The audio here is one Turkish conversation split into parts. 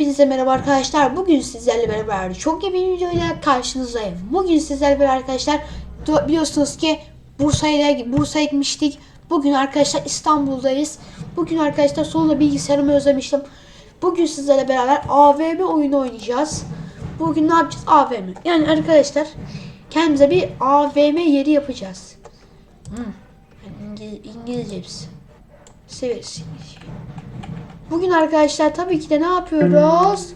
Hepinize merhaba arkadaşlar. Bugün sizlerle beraber çok iyi bir videoyla karşınızdayım. Bugün sizlerle beraber arkadaşlar biliyorsunuz ki Bursa'ya Bursa'ya gitmiştik. Bugün arkadaşlar İstanbul'dayız. Bugün arkadaşlar sonunda bilgisayarımı özlemiştim. Bugün sizlerle beraber AVM oyunu oynayacağız. Bugün ne yapacağız? AVM. Yani arkadaşlar kendimize bir AVM yeri yapacağız. Hmm. İngiliz, İngilizce hepsi. Severiz İngilizce. Bugün arkadaşlar tabii ki de ne yapıyoruz?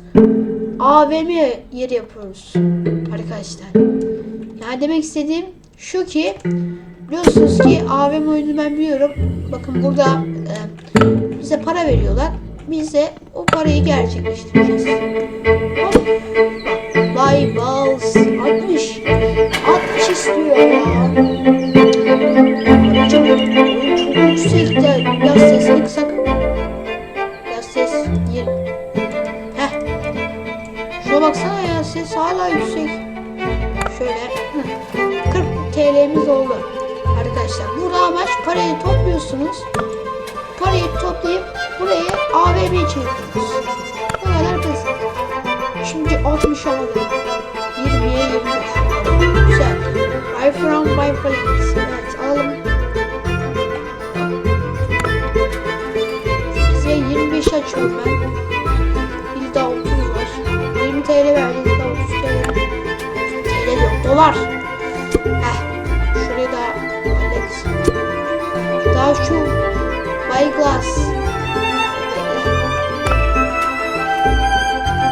AVM yeri yapıyoruz. Arkadaşlar. Yani demek istediğim şu ki biliyorsunuz ki AVM oyunu ben biliyorum. Bakın burada e, bize para veriyorlar. Biz de o parayı gerçekleştireceğiz. Hop. Buy balls 60. 60 istiyor ya. Arkadaşlar burada amaç parayı topluyorsunuz. Parayı toplayıp buraya AVM çekiyorsunuz. Bu kadar basit. Şimdi 60 aldım. 20'ye 25. Güzel. Buy from buy please. Evet alalım. Bize 25 açıyorum ben. Bir daha 30 var. 20 TL verdi. Bir daha 30 TL. TL yok. Dolar. Heh. Şu Buy glass.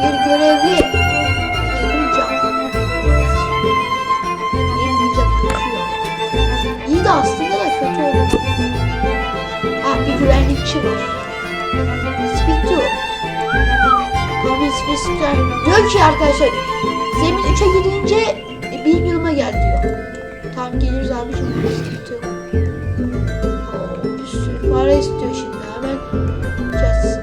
Bir görevli. Bir cam. Bir aslında da kötü oldu. Bir güvenlikçi var. Speak to. Promise Whisker. Diyor ki arkadaşlar zemin 3'e gidince e, benim yanıma gel diyor. Tamam geliriz. Sıkıntı yok. Para istiyor şimdi hemen. Gideceğiz.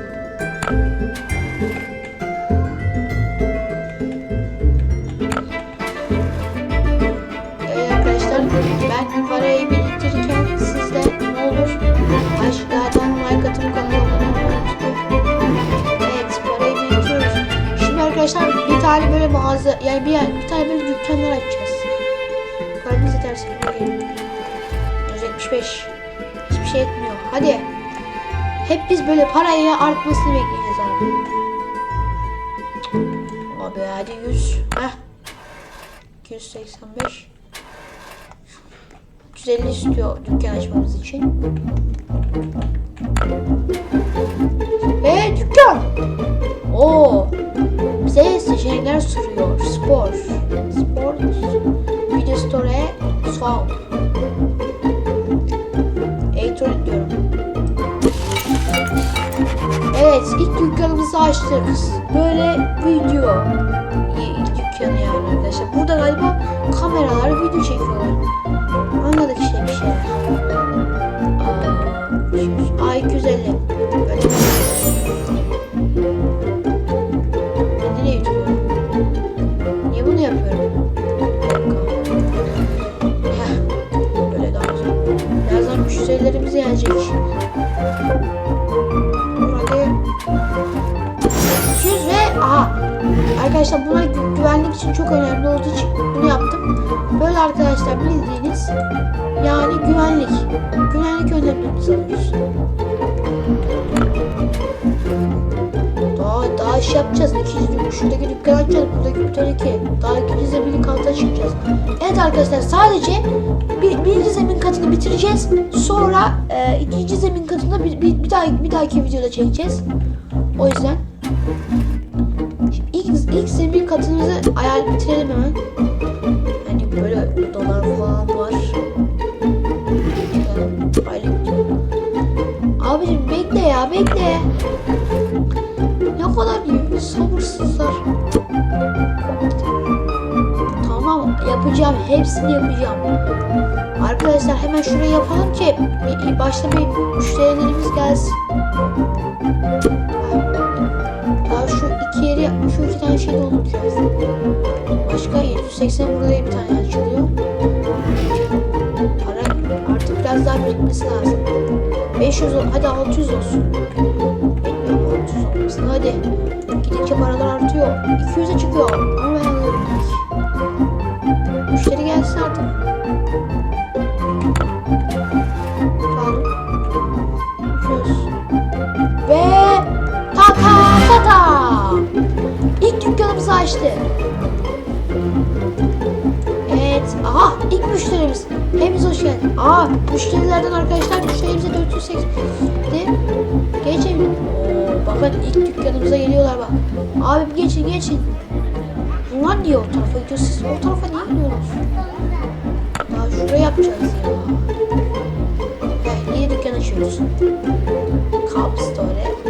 Evet arkadaşlar ben parayı biriktirirken siz de ne olur aşağıdan like unutmayın. Evet parayı biriktiriyoruz. Şimdi arkadaşlar bir tane böyle mağaza yani bir, bir tane böyle dükkanlar açacağız. Buraya gelin. 175. Şey etmiyor. Hadi. Hep biz böyle parayla artmasını bekleyeceğiz abi. Abi hadi 100. Heh. 285. 350 istiyor dükkan açmamız için. Eee dükkan. Oo. Bize seçenekler sunuyor. Spor. Sport. Video store. Sound. İlk dükkanımızı açtık. Böyle video. Dükkanı yani arkadaşlar. Burada galiba kameralar video çekiyorlar. Anladık işte bir şey. Aa, 250. güvenlik için çok önemli olduğu için bunu yaptım. Böyle arkadaşlar bildiğiniz yani güvenlik. Güvenlik önlemlerimizi alıyoruz. Daha, daha iş yapacağız. İkinci, şuradaki dükkan açacağız. Buradaki bir tane iki. Daha ikinci zemin katına çıkacağız. Evet arkadaşlar sadece bir, birinci zemin katını bitireceğiz. Sonra e, ikinci zemin katını bir, bir, bir, daha, bir dahaki videoda çekeceğiz. O yüzden İlk zemin katımızı ayar bitirelim hemen. Hani böyle dolar falan var. Aylık. Abicim bekle ya bekle. Ne kadar sabırsızlar. Tamam yapacağım hepsini yapacağım. Arkadaşlar hemen şurayı yapalım ki bir- başta bir müşterilerimiz gelsin. İki yeri, şu iki tane şey dolduracağız. Başka 780 burada bir tane açılıyor. Para artık biraz daha birikmesi lazım. 500 ol, hadi 600 olsun. Bilmiyorum 600 olması gelsin hadi. Gidince paralar artıyor. 200'e çıkıyor. Açtı. Evet. Aha ilk müşterimiz. Hepiniz hoş geldin. Aa müşterilerden arkadaşlar müşterimize 480. De geçin. Oo, bakın ilk dükkanımıza geliyorlar bak. Abi geçin geçin. Bunlar niye o tarafa gidiyor? Siz o tarafa niye gidiyorsunuz? Daha şuraya yapacağız ya. Heh, yeni dükkan açıyoruz. Cup Store.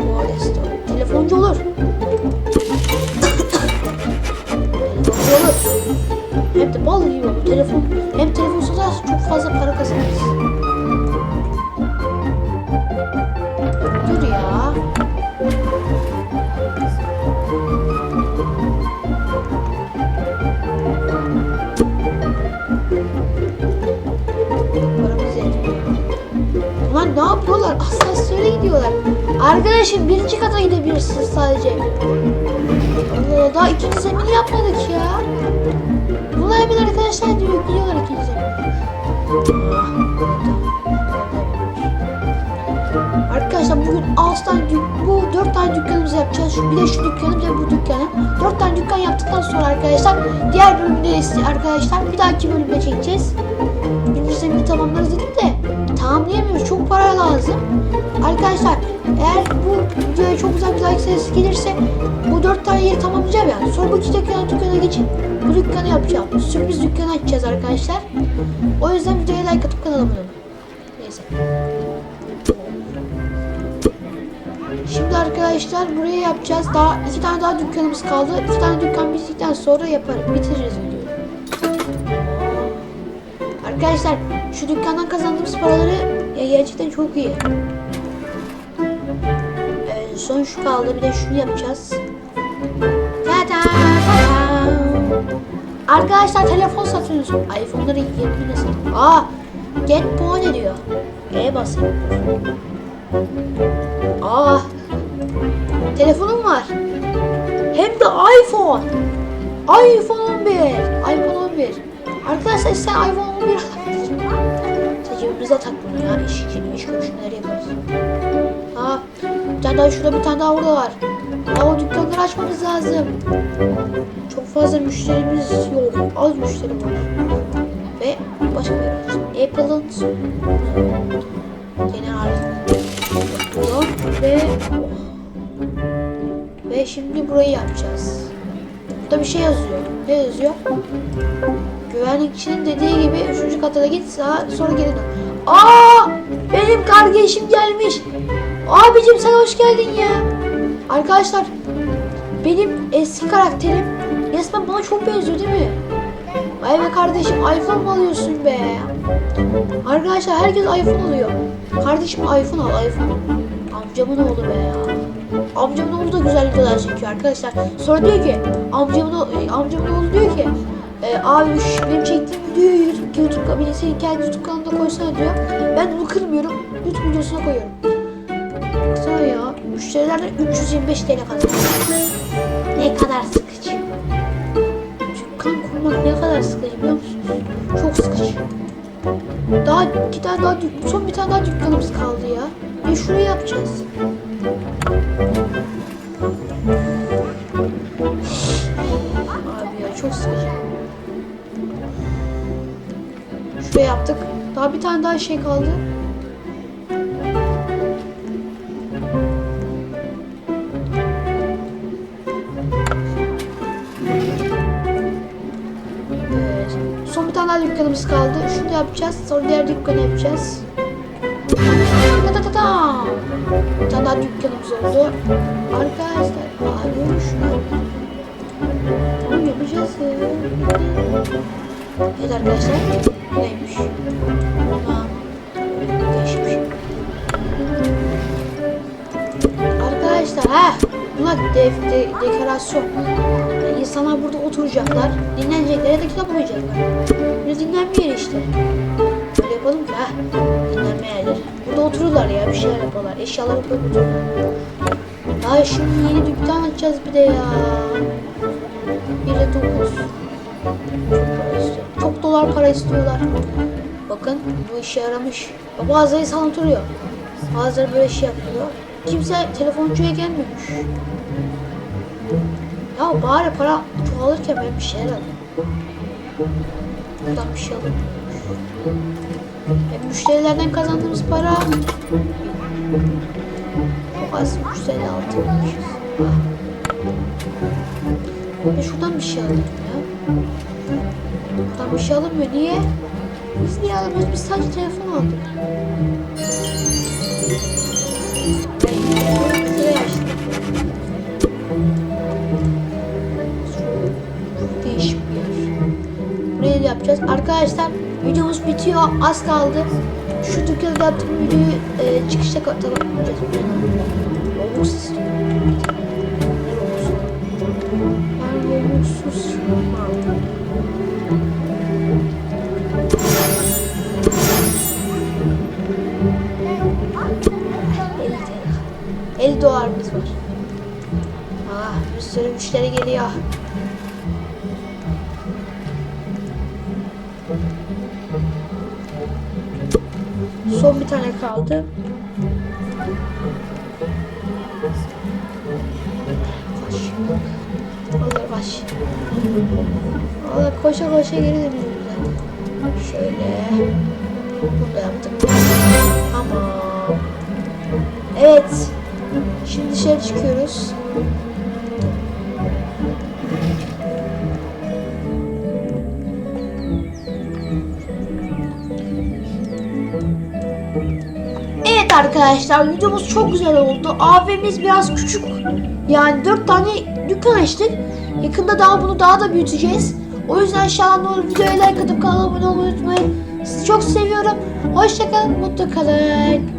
Yapıyorlar? Asansöre gidiyorlar. Arkadaşım birinci kata gidebilirsiniz sadece. Allah daha ikinci zemini yapmadık ya. Bunlar hemen arkadaşlar diyor gidiyorlar ikinci zemine. Ah, Arkadaşlar bugün 6 tane dük- bu 4 tane dükkanımızı yapacağız. Bir de şu dükkanı bir de bu dükkanı. 4 tane dükkan yaptıktan sonra arkadaşlar diğer bölümde arkadaşlar bir dahaki bölümde çekeceğiz. Birinci zemini tamamlarız dedik de tamamlayamıyoruz. Çok para lazım. Arkadaşlar eğer bu videoya çok güzel bir like sayısı gelirse bu 4 tane yeri tamamlayacağım yani. Sonra bu iki dükkana dükkana geçip bu dükkanı yapacağım. Sürpriz dükkanı açacağız arkadaşlar. O yüzden videoya like atıp kanala abone olun. Neyse. Şimdi arkadaşlar buraya yapacağız. Daha iki tane daha dükkanımız kaldı. İki tane dükkan bittikten sonra yapar, bitiririz videoyu. Arkadaşlar şu dükkandan kazandığımız paraları ya gerçekten çok iyi. Ee, son şu kaldı bir de şunu yapacağız. Ta-ta, ta-ta. Arkadaşlar telefon satıyoruz. iPhone'ları 20 bine satın. Aa get puan ediyor. E basayım. Aa telefonum var. Hem de iPhone. iPhone 11. iPhone 11. Arkadaşlar sen iPhone 11 alabilirsin. Sen cebimize tak bunu ya. İş iş görüşmeleri yaparız. Ha, bir tane daha şurada bir tane daha orada var. Aa, o dükkanları açmamız lazım. Çok fazla müşterimiz yok. Az müşteri var. Ve başka bir yer. Apple'ın genel ve ve şimdi burayı yapacağız. Burada bir şey yazıyor. Ne yazıyor? Güvenlikçinin dediği gibi üçüncü kata da git sağa sonra geri dön. Aa! Benim kardeşim gelmiş. Abicim sen hoş geldin ya. Arkadaşlar benim eski karakterim resmen bana çok benziyor değil mi? Vay be kardeşim iPhone mu alıyorsun be? Arkadaşlar herkes iPhone alıyor. Kardeşim iPhone al iPhone. Amcamın oğlu be ya. Amcamın oğlu da güzel videolar çekiyor arkadaşlar. Sonra diyor ki amcamın, amcamın oğlu diyor ki e, abi benim çektiğim videoyu YouTube, YouTube kanalına senin kendi YouTube kanalına koysana diyor. Ben onu kırmıyorum. YouTube videosuna koyuyorum. Baksana ya. Müşterilerden 325 TL kazanıyor. Ne kadar sıkıcı. Dükkan kurmak ne kadar sıkıcı biliyor musunuz? Çok sıkıcı. Daha iki tane daha son bir tane daha dükkanımız kaldı ya. Ve şurayı yapacağız. Daha bir tane daha şey kaldı. Evet. Son bir tane daha dükkanımız kaldı. Şunu yapacağız. Sonra diğer dükkanı yapacağız. Ta ta ta ta. Bir tane daha dükkanımız oldu. Arkadaşlar. Abi şunu. Tamam yapacağız ya. Evet arkadaşlar. Neymiş? Bunlar de, de, dekorasyon. İnsanlar burada oturacaklar, dinlenecekler ya da kitap okuyacaklar. Bir dinlenme yeri işte. Böyle yapalım ki ha dinlenme yerleri. Burada otururlar ya bir şeyler yaparlar. Eşyaları koyup otururlar. Ay şimdi yeni dükkan açacağız bir de ya. 1'e 9. Çok para istiyor. Çok dolar para istiyorlar. Bakın bu işe yaramış. Bazıları sana. Bazıları böyle şey yapıyor. Kimse telefoncuya gelmiyormuş. Ya bari para çoğalırken ben bir şeyler alayım. Buradan bir şey alayım. E, müşterilerden kazandığımız para çok az müşteri altıymış. E şuradan bir şey alayım ya. Buradan bir şey alınmıyor. Niye? Biz niye alamıyoruz? Biz sadece telefon aldık. Arkadaşlar videomuz bitiyor. Az kaldı. Şu dükkanda yaptığım videoyu e, çıkışta tamamlayacağız. Robux istiyorum. Ben TL. 50 dolarımız var. Ah bir sürü müşteri geliyor. Son bir tane kaldı. Olur baş. Allah koşa koşa geri dönüyoruz. Şöyle. Bunu da yaptık. Tamam. Evet. Şimdi dışarı çıkıyoruz. Arkadaşlar videomuz çok güzel oldu. AVM'miz biraz küçük. Yani 4 tane dükkan açtık. Yakında daha bunu daha da büyüteceğiz. O yüzden ne olur videoya like atıp kanala abone olmayı unutmayın. Sizi çok seviyorum. Hoşçakalın, mutlu kalın.